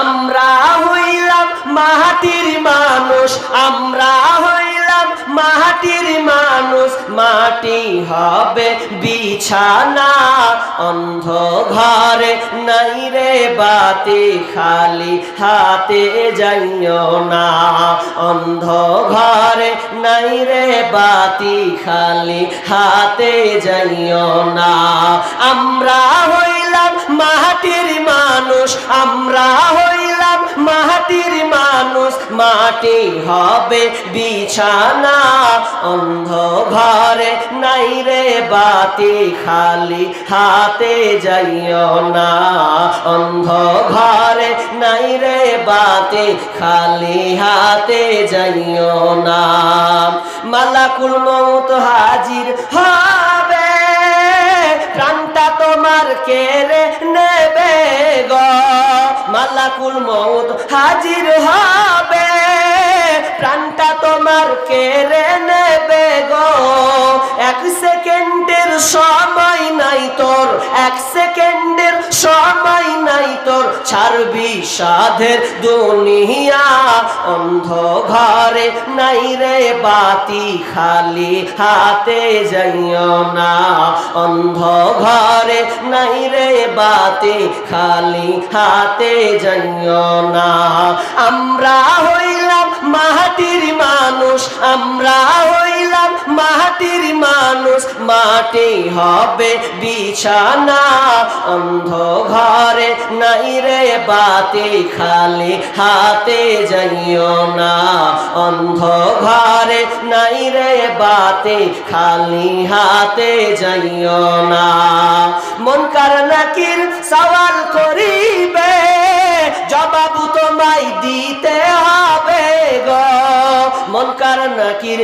আমরা হইলাম মাটির মানুষ, আমরা হইলাম মাটির মানুষ। মাটি হবে বিছানা অন্ধ ঘরে নাই রে বাতি, খালি হাতে যাইও না। অন্ধ ঘরে নাই রে বাতি, খালি হাতে যাইও না। আমরা মাটি হবে বিছানা অন্ধ ঘরে নাই রে বাতি, খালি হাতে যাইও না। অন্ধ ঘরে নাই রে বাতি, খালি হাতে যাইও না। মালাকুল মৌত হাজির হবে, প্রাণটা তোমার কেড়ে নেবে গো। মালাকুল মৌত হাজির হবে। এক সেকেন্ডের সময় নাই তোর ছাড়বি সাধের দুনিয়া। অন্ধ ঘরে নাই রে বাতি, খালি হাতে যাইও না। অন্ধ ঘরে নাই রে বাতি, খালি হাতে যাইও না। আমরা হইলাম মাটির মানুষ, আমরা মাটির মানুষ, মাটি হবে বিছানা। অন্ধ ঘরে নাই রে বাতি, খালি হাতে যাইও না। অন্ধ ঘরে নাই রে বাতি, খালি হাতে যাইও না। মন কার নাকির সওয়াল করিবে, জবাব তোমায় দিতে হবে গো। মন কার নাকির